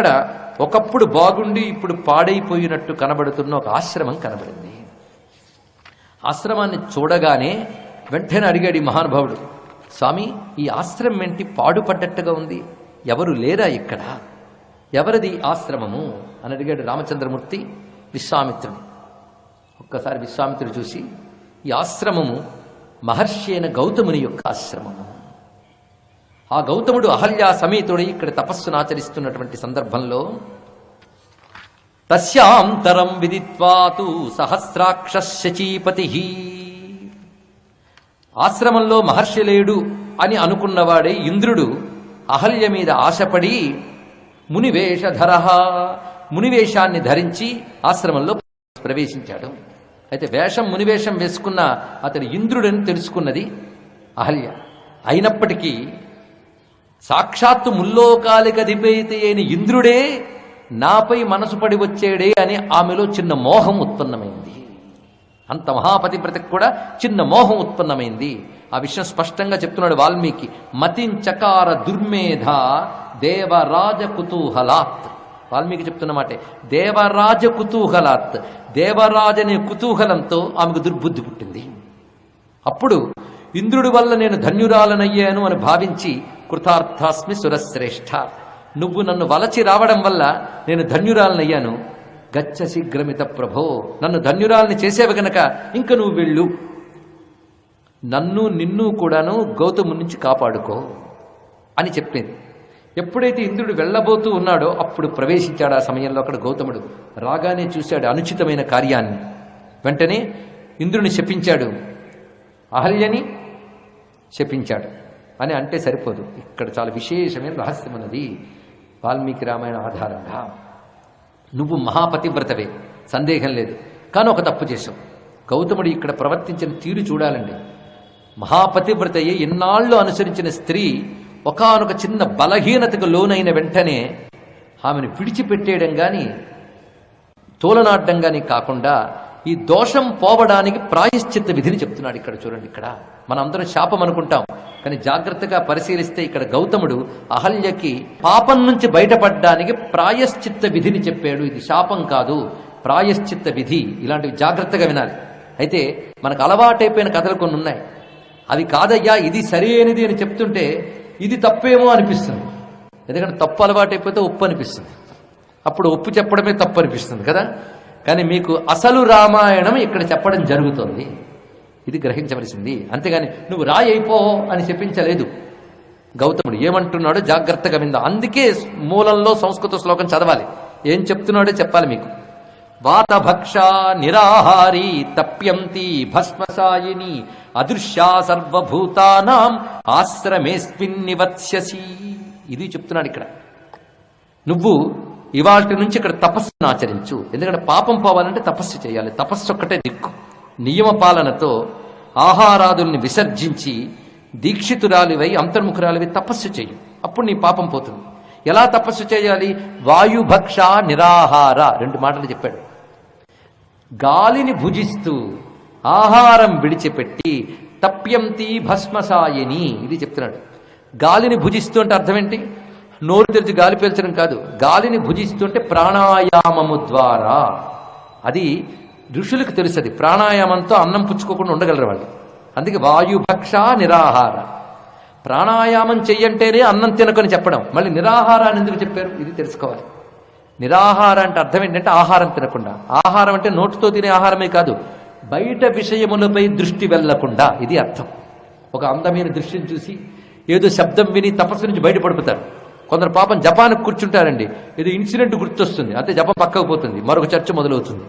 ఇక్కడ ఒకప్పుడు బాగుండి ఇప్పుడు పాడైపోయినట్టు కనబడుతున్న ఒక ఆశ్రమం కనబడింది. ఆశ్రమాన్ని చూడగానే వెంటనే అడిగాడు ఈ మహానుభావుడు స్వామి ఈ ఆశ్రమం ఏంటి? పాడుపడ్డట్టుగా ఉంది. ఎవరు లేరా ఇక్కడ? ఎవరిది ఆశ్రమము? అని అడిగాడు రామచంద్రమూర్తి విశ్వామిత్రుడు. ఒక్కసారి విశ్వామిత్రుడు చూసి ఈ ఆశ్రమము మహర్షి అయిన గౌతముని యొక్క ఆశ్రమము. ఆ గౌతముడు అహల్య సమేతుడై ఇక్కడ తపస్సును ఆచరిస్తున్నటువంటి సందర్భంలో తస్యాంతరం విదిత్వాతు సహస్రాక్ష శచీపతి ఆశ్రమంలో మహర్షి లేడు అని అనుకున్నవాడే ఇంద్రుడు అహల్య మీద ఆశపడి మునివేషధర మునివేషాన్ని ధరించి ఆశ్రమంలో ప్రవేశించాడు. అయితే వేషం మునివేషం వేసుకున్న అతడు ఇంద్రుడని తెలుసుకున్నది అహల్య. అయినప్పటికీ సాక్షాత్తు ముల్లోకాలికి అధిపతి అయిన ఇంద్రుడే నాపై మనసు పడి వచ్చేడే అని ఆమెలో చిన్న మోహం ఉత్పన్నమైంది. అంత మహాపతివ్రతకు కూడా చిన్న మోహం ఉత్పన్నమైంది. ఆ విషయం స్పష్టంగా చెప్తున్నాడు వాల్మీకి. మతించకార దుర్మేధ దేవరాజ కుతూహలాత్ వాల్మీకి చెప్తున్న మాటే దేవరాజ కుతూహలాత్ దేవరాజ అనే కుతూహలంతో ఆమెకు దుర్బుద్ధి పుట్టింది. అప్పుడు ఇంద్రుడి వల్ల నేను ధన్యురాలనయ్యాను అని భావించి కృతార్థాస్మి సురశ్రేష్ఠ. నువ్వు నన్ను వలచి రావడం వల్ల నేను ధన్యురాలనయ్యాను. గచ్చ శీఘ్రమిత ప్రభో నన్ను ధన్యురాలని చేసేవి గనక ఇంక నువ్వు వెళ్ళు. నన్ను నిన్ను కూడాను గౌతము నుంచి కాపాడుకో అని చెప్పింది. ఎప్పుడైతే ఇంద్రుడు వెళ్ళబోతూ ఉన్నాడో అప్పుడు ప్రవేశించాడు ఆ సమయంలో అక్కడ గౌతముడు. రాగానే చూశాడు అనుచితమైన కార్యాన్ని. వెంటనే ఇంద్రుని శపించాడు. అహల్యని శపించాడు. అని అంటే సరిపోదు. ఇక్కడ చాలా విశేషమైన రహస్యం ఉన్నది. వాల్మీకి రామాయణ ఆధారంగా. నువ్వు మహాపతివ్రతవే. సందేహం లేదు. కానీ ఒక తప్పు చేశావు. గౌతముడు ఇక్కడ ప్రవర్తించిన తీరు చూడాలండి. మహాపతివ్రత అయ్యే ఎన్నాళ్ళు అనుసరించిన స్త్రీ ఒకానొక చిన్న బలహీనతకు లోనైన వెంటనే ఆమెను విడిచిపెట్టేయడం కానీ తోలనాడడం కానీ కాకుండా ఈ దోషం పోవడానికి ప్రాయశ్చిత్త విధిని చెప్తున్నాడు ఇక్కడ చూడండి ఇక్కడ. మనం అందరం శాపం అనుకుంటాం. కానీ జాగ్రత్తగా పరిశీలిస్తే ఇక్కడ గౌతముడు అహల్యకి పాపం నుంచి బయటపడడానికి ప్రాయశ్చిత్త విధిని చెప్పాడు. ఇది శాపం కాదు ప్రాయశ్చిత్త విధి. ఇలాంటివి జాగ్రత్తగా వినాలి. అయితే మనకు అలవాటైపోయిన కథలు కొన్ని ఉన్నాయి. అవి కాదయ్యా ఇది సరైనది అని చెప్తుంటే ఇది తప్పేమో అనిపిస్తుంది. ఎందుకంటే తప్పు అలవాటైపోతే ఉప్పు అనిపిస్తుంది. అప్పుడు ఉప్పు చెప్పడమే తప్పు అనిపిస్తుంది కదా? కానీ మీకు అసలు రామాయణం ఇక్కడ చెప్పడం జరుగుతుంది. ఇది గ్రహించవలసింది. అంతేగాని నువ్వు రాయి అయిపో అని చెప్పించలేదు. గౌతముడు ఏమంటున్నాడో జాగ్రత్తగా విందా. అందుకే మూలంలో సంస్కృత శ్లోకం చదవాలి. ఏం చెప్తున్నాడో చెప్పాలి మీకు. వాతభక్ష నిరాహారి తప్యంతి భస్మసాయిని అదృశ్యా సర్వభూతానాం ఆశ్రమేస్మిన్ నివత్స్యసి ఇది చెప్తున్నాడు ఇక్కడ. నువ్వు ఇవాటి నుంచి ఇక్కడ తపస్సును ఆచరించు. ఎందుకంటే పాపం పోవాలంటే తపస్సు చేయాలి. తపస్సు ఒక్కటే దిక్కు. నియమ పాలనతో ఆహారాదుల్ని విసర్జించి దీక్షితురాలివై అంతర్ముఖురాలివై తపస్సు చెయ్యి. అప్పుడు నీ పాపం పోతుంది. ఎలా తపస్సు చేయాలి? వాయుభక్ష నిరాహార రెండు మాటలు చెప్పాడు. గాలిని భుజిస్తూ ఆహారం విడిచిపెట్టి తప్యంతి భస్మసాయని ఇది చెప్తున్నాడు. గాలిని భుజిస్తూ అంటే అర్థం ఏంటి నోరు తెరిచి గాలి పీల్చడం కాదు. గాలిని భుజిస్తుంటే ప్రాణాయామము ద్వారా. అది ఋషులకు తెలుసది ప్రాణాయామంతో అన్నం పుచ్చుకోకుండా ఉండగలరు వాళ్ళు. అందుకే వాయుభక్ష నిరాహార. ప్రాణాయామం చెయ్యంటేనే అన్నం తినకని చెప్పడం. మళ్ళీ నిరాహారాన్ని ఎందుకు చెప్పారు? ఇది తెలుసుకోవాలి. నిరాహార అంటే అర్థం ఏంటంటే ఆహారం తినకుండా. ఆహారం అంటే నోటితో తినే ఆహారమే కాదు బయట విషయములపై దృష్టి వెళ్ళకుండా ఇది అర్థం. ఒక అందమైన దృష్టిని చూసి ఏదో శబ్దం విని తపస్సు నుంచి బయటపడిపోతారు. కొందరు పాపం జపానికి కూర్చుంటారండి. ఏదో ఇన్సిడెంట్ గుర్తొస్తుంది. అంతే జపం పక్కకు పోతుంది. మరొక చర్చ మొదలవుతుంది.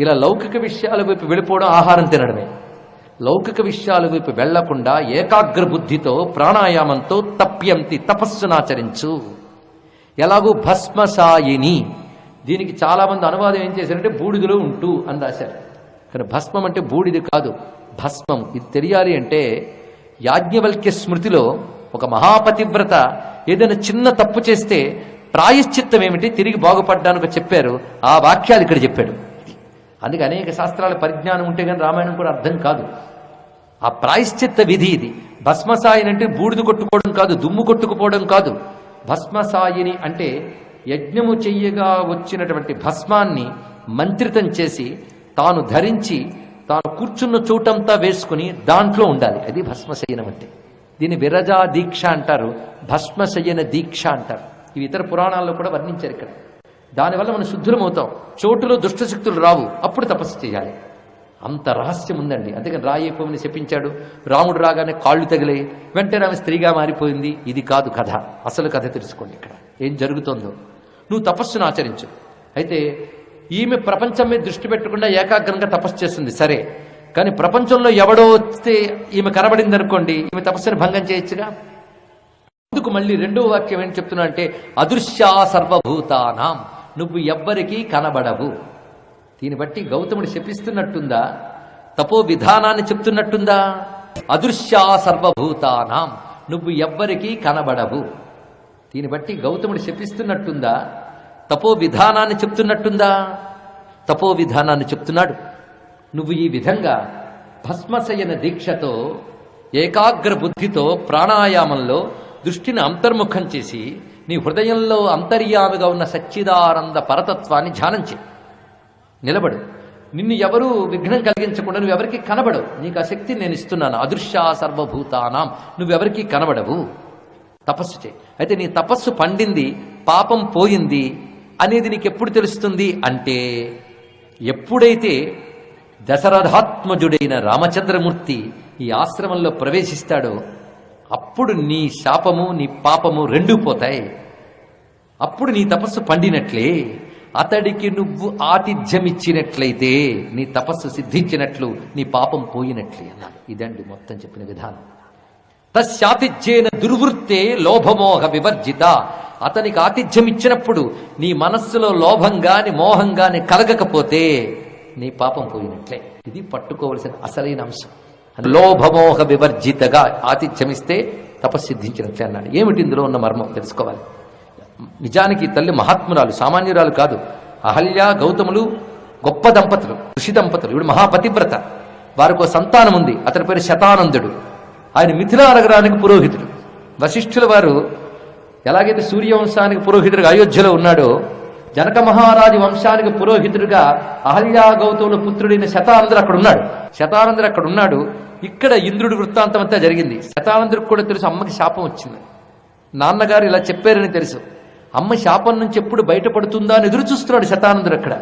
ఇలా లౌకిక విషయాల వైపు వెళ్ళిపోవడం ఆహారం తినడమే. లౌకిక విషయాల వైపు వెళ్ళకుండా ఏకాగ్ర బుద్ధితో ప్రాణాయామంతో తప్యంతి తపస్సునాచరించు. ఎలాగూ భస్మసాయిని. దీనికి చాలామంది అనువాదం ఏం చేశారంటే బూడిదలో ఉంటూ అని రాశారు. కానీ భస్మం అంటే బూడిది కాదు భస్మం. ఇది తెలియాలి అంటే యాజ్ఞవల్క్య స్మృతిలో ఒక మహాపతివ్రత ఏదైనా చిన్న తప్పు చేస్తే ప్రాయశ్చిత్తం ఏమిటి తిరిగి బాగుపడ్డానికి చెప్పారు. ఆ వాక్యాలు ఇక్కడ చెప్పాడు అందుకే అనేక శాస్త్రాల పరిజ్ఞానం ఉంటే కానీ రామాయణం కూడా అర్థం కాదు. ఆ ప్రాయశ్చిత్త విధి ఇది. భస్మసాయిని అంటే బూడిద కొట్టుకోవడం కాదు దుమ్ము కొట్టుకుపోవడం కాదు. భస్మసాయిని అంటే యజ్ఞము చెయ్యగా వచ్చినటువంటి భస్మాన్ని మంత్రితం చేసి తాను ధరించి తాను కూర్చున్న చోటంతా వేసుకుని దాంట్లో ఉండాలి. అది భస్మశయనం అంటే. దీన్ని విరజా దీక్ష అంటారు భస్మశయన దీక్ష అంటారు. ఇవి ఇతర పురాణాల్లో కూడా వర్ణించారు ఇక్కడ. దానివల్ల మనం శుద్ధులమవుతాం. చోటులో దుష్టశక్తులు రావు. అప్పుడు తపస్సు చేయాలి. అంత రహస్యం ఉందండి. అందుకని రాయేపోమని చెప్పించాడు. రాముడు రాగానే కాళ్ళు తగిలే వెంటనే ఆమె స్త్రీగా మారిపోయింది. ఇది కాదు కథ. అసలు కథ తెలుసుకోండి ఇక్కడ. ఏం జరుగుతోందో. నువ్వు తపస్సును ఆచరించు. అయితే ఈమె ప్రపంచం మీద దృష్టి పెట్టకుండా ఏకాగ్రంగా తపస్సు చేస్తుంది. సరే. కానీ ప్రపంచంలో ఎవడో వస్తే ఈమె కనబడింది అనుకోండి ఈమె తపస్సుని భంగం చేయొచ్చుగా? అందుకు మళ్ళీ రెండో వాక్యం ఏం చెప్తున్నా అంటే అదృశ్యా సర్వభూతానాం. నువ్వు ఎవ్వరికీ కనబడవు. దీన్ని బట్టి గౌతముడు శపిస్తున్నట్టుందా? తపో విధానాన్ని చెప్తున్నట్టుందా? అదృశ్యా సర్వభూతానాం. నువ్వు ఎవ్వరికీ కనబడవు. దీన్ని బట్టి గౌతముడు శపిస్తున్నట్టుందా? తపో విధానాన్ని చెప్తున్నట్టుందా? తపో విధానాన్ని చెప్తున్నాడు. నువ్వు ఈ విధంగా భస్మశయన దీక్షతో ఏకాగ్ర బుద్ధితో ప్రాణాయామంలో దృష్టిని అంతర్ముఖం చేసి నీ హృదయంలో అంతర్యామిగా ఉన్న సచ్చిదానంద పరతత్వాన్ని ధ్యానం చేయి నిలబడు. నిన్ను ఎవరు విఘ్నం కలిగించకుండా నువ్వు ఎవరికి కనబడవు. నీకు ఆ శక్తిని నేను ఇస్తున్నాను. అదృశ్య సర్వభూతానాం. నువ్వెవరికి కనబడవు. తపస్సు చేయి. అయితే నీ తపస్సు పండింది పాపం పోయింది అనేది నీకు ఎప్పుడు తెలుస్తుంది అంటే ఎప్పుడైతే దశరథాత్మజుడైన రామచంద్రమూర్తి ఈ ఆశ్రమంలో ప్రవేశిస్తాడో అప్పుడు నీ శాపము నీ పాపము రెండూ పోతాయి. అప్పుడు నీ తపస్సు పండినట్లే. అతడికి నువ్వు ఆతిథ్యమిచ్చినట్లయితే నీ తపస్సు సిద్ధించినట్లు నీ పాపం పోయినట్లే అన్నాడు ఇదండి మొత్తం చెప్పిన విధానం. తస్యాతిథ్యేన దుర్వృత్తే లోభమోహ వివర్జిత. అతనికి ఆతిథ్యం ఇచ్చినప్పుడు నీ మనస్సులో లోభం గాని మోహం గాని కలగకపోతే నీ పాపం పోయినట్లే. ఇది పట్టుకోవలసిన అసలైన అంశం. లోభమోహ వివర్జితగా ఆతిథ్యమిస్తే తపస్సిద్ధించినట్లే అన్నాడు. ఏమిటి ఇందులో ఉన్న మర్మం? తెలుసుకోవాలి. నిజానికి తల్లి మహాత్మురాలు సామాన్యురాలు కాదు. అహల్య గౌతములు గొప్ప దంపతులు ఋషి దంపతులు. ఇవిడు మహాపతివ్రత. వారికి సంతానం ఉంది. అతని పేరు శతానందుడు. ఆయన మిథిలా నగరానికి పురోహితుడు. వశిష్ఠుల వారు ఎలాగైతే సూర్యవంశానికి పురోహితుడిగా అయోధ్యలో ఉన్నాడో జనక మహారాజు వంశానికి పురోహితుడిగా అహల్యా గౌతముల పుత్రుడైన శతానందుడు అక్కడ ఉన్నాడు శతానందుడు అక్కడ ఉన్నాడు ఇక్కడ ఇంద్రుడి వృత్తాంతం అంతా జరిగింది. శతానందుడికి కూడా తెలుసు అమ్మకి శాపం వచ్చింది. నాన్నగారు ఇలా చెప్పారని తెలుసు. అమ్మ శాపం నుంచి ఎప్పుడు బయటపడుతుందా అని ఎదురు చూస్తున్నాడు శతానందుడు అక్కడ.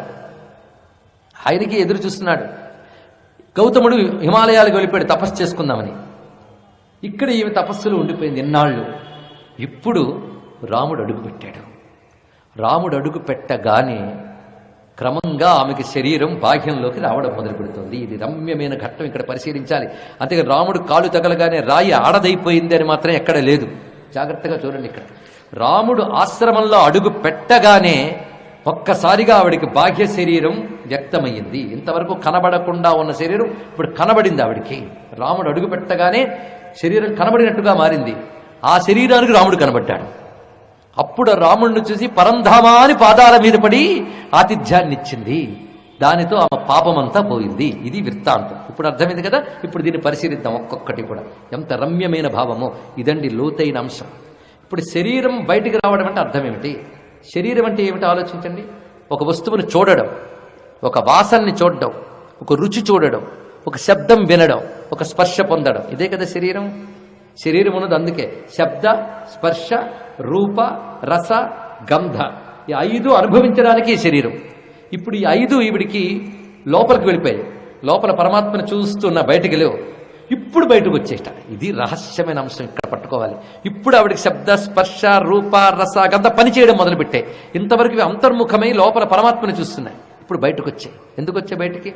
ఆయనకి ఎదురు చూస్తున్నాడు. గౌతముడు హిమాలయాలకు వెళ్ళిపోయాడు తపస్సు చేసుకుందామని. ఇక్కడ ఈమె తపస్సులో ఉండిపోయింది ఎన్నాళ్ళు. ఇప్పుడు రాముడు అడుగు పెట్టాడు రాముడు అడుగు పెట్టగానే క్రమంగా ఆమెకి శరీరం బాహ్యంలోకి రావడం మొదలుపెడుతుంది. ఇది రమ్యమైన ఘట్టం ఇక్కడ పరిశీలించాలి. అంతేగా రాముడు కాలు తగలగానే రాయి ఆడదైపోయింది అని మాత్రం ఎక్కడ లేదు. జాగ్రత్తగా చూడండి ఇక్కడ. రాముడు ఆశ్రమంలో అడుగు పెట్టగానే ఒక్కసారిగా ఆవిడికి బాహ్య శరీరం వ్యక్తమయ్యింది. ఇంతవరకు కనబడకుండా ఉన్న శరీరం ఇప్పుడు కనబడింది ఆవిడికి. రాముడు అడుగు పెట్టగానే శరీరం కనబడినట్టుగా మారింది. ఆ శరీరానికి రాముడు కనబడ్డాడు. అప్పుడు రాముణ్ణి చూసి పరంధామాని పాదాల మీద పడి ఆతిథ్యాన్ని ఇచ్చింది దానితో ఆమె పాపమంతా పోయింది. ఇది వృత్తాంతం. ఇప్పుడు అర్థమైంది కదా? ఇప్పుడు దీన్ని పరిశీలిద్దాం ఒక్కొక్కటి కూడా. ఎంత రమ్యమైన భావమో. ఇదండి లోతైన అంశం. ఇప్పుడు శరీరం బయటికి రావడం అంటే అర్థం ఏమిటి శరీరం అంటే ఏమిటి? ఆలోచించండి. ఒక వస్తువుని చూడడం ఒక వాసనని చూడడం ఒక రుచి చూడడం ఒక శబ్దం వినడం ఒక స్పర్శ పొందడం. ఇదే కదా శరీరం? శరీరం ఉన్నది అందుకే. శబ్ద స్పర్శ రూప రస గంధ. ఈ ఐదు అనుభవించడానికి ఈ శరీరం. ఇప్పుడు ఈ ఐదు ఈవిడికి లోపలికి వెళ్ళిపోయాయి. లోపల పరమాత్మను చూస్తున్న బయటికి లేవు. ఇప్పుడు బయటకు వచ్చేట. ఇది రహస్యమైన అంశం ఇక్కడ పట్టుకోవాలి. ఇప్పుడు ఆవిడికి శబ్ద స్పర్శ రూప రస గంధ పని చేయడం మొదలుపెట్టాయి. ఇంతవరకు అంతర్ముఖమై లోపల పరమాత్మను చూస్తున్నాయి. ఇప్పుడు బయటకు వచ్చాయి. ఎందుకు వచ్చాయి బయటికి?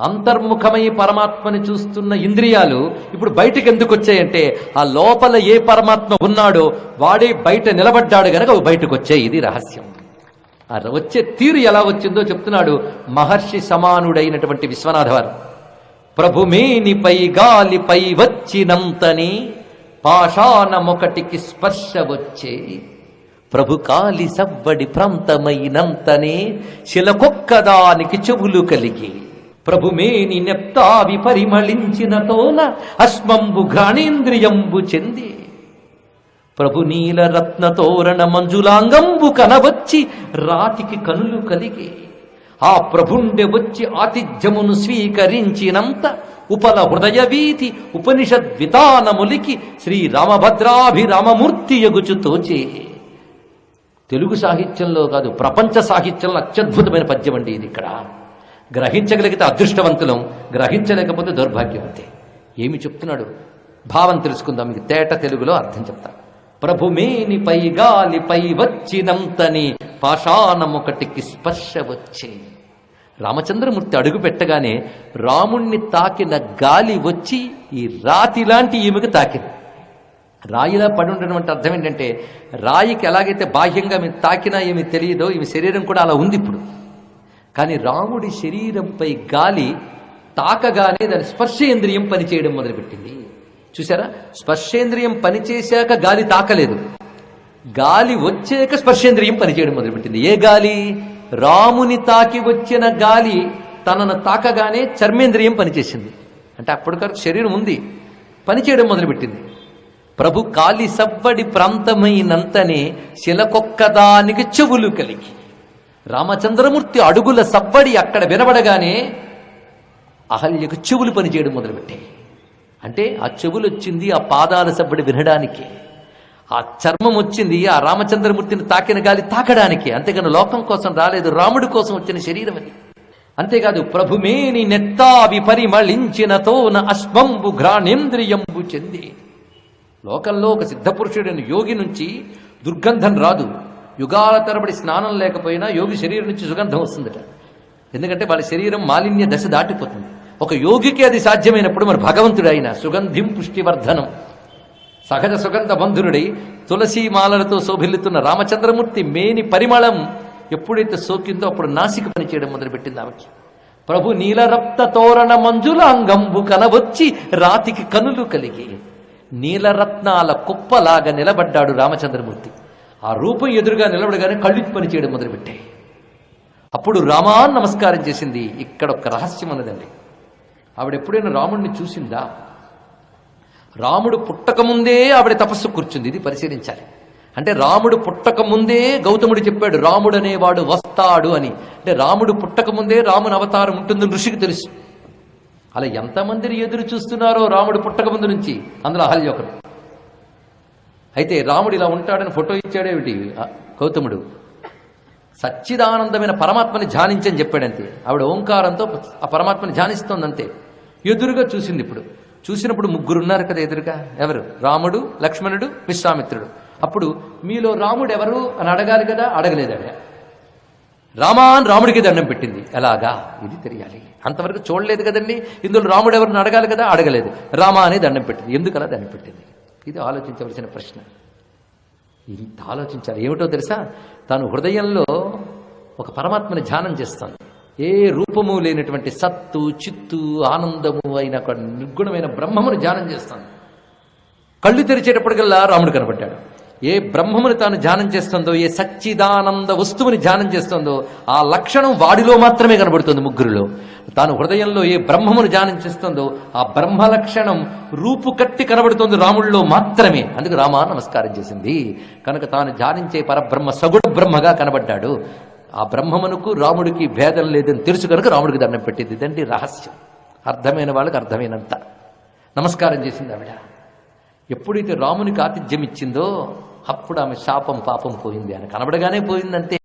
అంతర్ముఖమై పరమాత్మని చూస్తున్న ఇంద్రియాలు ఇప్పుడు బయటకు ఎందుకు వచ్చాయంటే ఆ లోపల ఏ పరమాత్మ ఉన్నాడో వాడే బయట నిలబడ్డాడు గనక బయటకు వచ్చాయి ఇది రహస్యం. ఆ వచ్చే తీరు ఎలా వచ్చిందో చెప్తున్నాడు మహర్షి సమానుడైనటువంటి విశ్వనాథవారు. ప్రభుమేనిపై గాలిపై వచ్చినంతని పాషాణమొకటికి స్పర్శ వచ్చే. ప్రభు కాలి సవ్వడి ప్రాంతమైనంతనే శిలకొక్కదానికి చెవులు కలిగి. ప్రభుమేని నెప్తావి పరిమళించిన తోన అశ్మంబు ఘాణేంద్రియంబు చెంది. ప్రభు నీల రత్న తోరణ మంజులాంగంబు కనవచ్చి రాతికి కనులు కలిగి. ఆ ప్రభుండె వచ్చి ఆతిథ్యమును స్వీకరించినంత ఉపల హృదయ వీధి ఉపనిషద్వితానములికి శ్రీరామభద్రాభిరామమూర్తి శ్రీ ఎగుచు తోచే. తెలుగు సాహిత్యంలో కాదు ప్రపంచ సాహిత్యంలో అత్యద్భుతమైన పద్యం అండి ఇది ఇక్కడ. గ్రహించగలిగితే అదృష్టవంతులం గ్రహించలేకపోతే దౌర్భాగ్యవంతే ఏమి చెప్తున్నాడు? భావం తెలుసుకుందాం మీకు తేట తెలుగులో అర్థం చెప్తా. ప్రభుమేనిపై గాలిపై వచ్చినంతని పాషాణమొకటికి స్పర్శ వచ్చే. రామచంద్రమూర్తి అడుగు పెట్టగానే రాముణ్ణి తాకిన గాలి వచ్చి ఈ రాతి లాంటి ఈమెకు తాకింది. రాయిలా పడి ఉండడం అర్థం ఏంటంటే రాయికి ఎలాగైతే బాహ్యంగా మీరు తాకినా ఏమి తెలియదో ఈమె శరీరం కూడా అలా ఉంది ఇప్పుడు. కానీ రాముడి శరీరంపై గాలి తాకగానే దాని స్పర్శేంద్రియం పనిచేయడం మొదలుపెట్టింది. చూసారా స్పర్శేంద్రియం పనిచేశాక గాలి తాకలేదు. గాలి వచ్చాక స్పర్శేంద్రియం పనిచేయడం మొదలుపెట్టింది. ఏ గాలి? రాముని తాకి వచ్చిన గాలి తనను తాకగానే చర్మేంద్రియం పనిచేసింది. అంటే అప్పటికరకు శరీరం ఉంది. పనిచేయడం మొదలుపెట్టింది. ప్రభు కాలి సవ్వడి ప్రాంతమైనంతనే శిలకొక్కదానికి చెవులు కలిగి రామచంద్రమూర్తి అడుగుల సవ్వడి అక్కడ వినబడగానే అహల్యకు చెవులు పనిచేయడం మొదలుపెట్టాయి. అంటే ఆ చెవులు వచ్చింది ఆ పాదాల సవ్వడి వినడానికి. ఆ చర్మం వచ్చింది ఆ రామచంద్రమూర్తిని తాకిన గాలి తాకడానికి. అంతేగాని లోకం కోసం రాలేదు రాముడి కోసం వచ్చిన శరీరం అది. అంతేకాదు ప్రభుమేని నెత్తావి పరిమళించిన తోన అశ్వంబు ఘ్రాణేంద్రియంబు చెంది. లోకంలో ఒక సిద్ధపురుషుడైన యోగి నుంచి దుర్గంధం రాదు. యుగాల తరబడి స్నానం లేకపోయినా యోగి శరీరం నుంచి సుగంధం వస్తుందట. ఎందుకంటే వాళ్ళ శరీరం మాలిన్య దశ దాటిపోతుంది. ఒక యోగికి అది సాధ్యమైనప్పుడు మరి భగవంతుడు ఆయన సుగంధిం పుష్టివర్ధనం. సహజ సుగంధ బంధురుడై తులసి మాలలతో శోభిల్లుతున్న రామచంద్రమూర్తి మేని పరిమళం ఎప్పుడైతే సోకిందో అప్పుడు నాసిక పని చేయడం మొదలుపెట్టింది ఆమెకి ప్రభు నీలరప్త తోరణ మంజుల అంగంబు కనవచ్చి రాతికి కనులు కలిగి నీలరత్నాల కుప్పలాగా నిలబడ్డాడు రామచంద్రమూర్తి. ఆ రూపం ఎదురుగా నిలబడగానే కళ్ళు పని చేయడం మొదలుపెట్టాయి అప్పుడు రామా నమస్కారం చేసింది. ఇక్కడ ఒక రహస్యం ఉన్నదండి. ఆవిడ ఎప్పుడైనా రాముడిని చూసిందా? రాముడు పుట్టకముందే ఆవిడ తపస్సు కూర్చుంది. ఇది పరిశీలించాలి. అంటే రాముడు పుట్టకముందే గౌతముడు చెప్పాడు రాముడు అనేవాడు వస్తాడు అని. అంటే రాముడు పుట్టకముందే రాముని అవతారం ఉంటుందని ఋషికి తెలుసు. అలా ఎంతమందిని ఎదురు చూస్తున్నారో రాముడు పుట్టకముందు నుంచి? అందులో అహల్య ఒకరు అయితే రాముడు ఇలా ఉంటాడని ఫోటో ఇచ్చాడేమిటి? గౌతముడు. సచ్చిదానందమైన పరమాత్మని ధ్యానించని చెప్పాడంతే. ఆవిడ ఓంకారంతో ఆ పరమాత్మని ధ్యానిస్తోందంతే. ఎదురుగా చూసింది ఇప్పుడు. చూసినప్పుడు ముగ్గురు ఉన్నారు కదా ఎదురుగా. ఎవరు? రాముడు లక్ష్మణుడు విశ్వామిత్రుడు. అప్పుడు మీలో రాముడు ఎవరు అని అడగాలి కదా? అడగలేదు రామాన్ రామా అని రాముడికి దండం పెట్టింది. ఎలాగా? ఇది తెలియాలి. అంతవరకు చూడలేదు కదండి. ఇందులో రాముడు ఎవరిని అడగాలి కదా? అడగలేదు. రామా అని దండం పెట్టింది. ఎందుకలా దండం పెట్టింది? ఇది ఆలోచించవలసిన ప్రశ్న. ఇంత ఆలోచించాలి. ఏమిటో తెలుసా? తాను హృదయంలో ఒక పరమాత్మని ధ్యానం చేస్తాను. ఏ రూపము లేనటువంటి సత్తు చిత్తు ఆనందము అయిన ఒక నిర్గుణమైన బ్రహ్మమును ధ్యానం చేస్తాను. కళ్ళు తెరిచేటప్పటికల్లా రాముడు కనబడ్డాడు ఏ బ్రహ్మముని తాను ధ్యానం చేస్తుందో ఏ సచ్చిదానంద వస్తువుని ధ్యానం చేస్తుందో ఆ లక్షణం వాడిలో మాత్రమే కనబడుతుంది ముగ్గురులో. తాను హృదయంలో ఏ బ్రహ్మమును ధ్యానం చేస్తుందో ఆ బ్రహ్మ లక్షణం రూపు కట్టి కనబడుతుంది రాముడిలో మాత్రమే. అందుకు రామ నమస్కారం చేసింది. కనుక తాను ధ్యానించే పరబ్రహ్మ సగుడు బ్రహ్మగా కనబడ్డాడు. ఆ బ్రహ్మమునకు రాముడికి భేదం లేదని తెలుసు కనుక రాముడికి దండం పెట్టింది. ఇదండి రహస్యం. అర్థమైన వాళ్ళకి అర్థమైనంత. నమస్కారం చేసింది ఆవిడ. ఎప్పుడైతే రామునికి ఆతిథ్యం ఇచ్చిందో అప్పుడు ఆమె శాపం పాపం పోయింది. అని కనబడగానే పోయిందంతే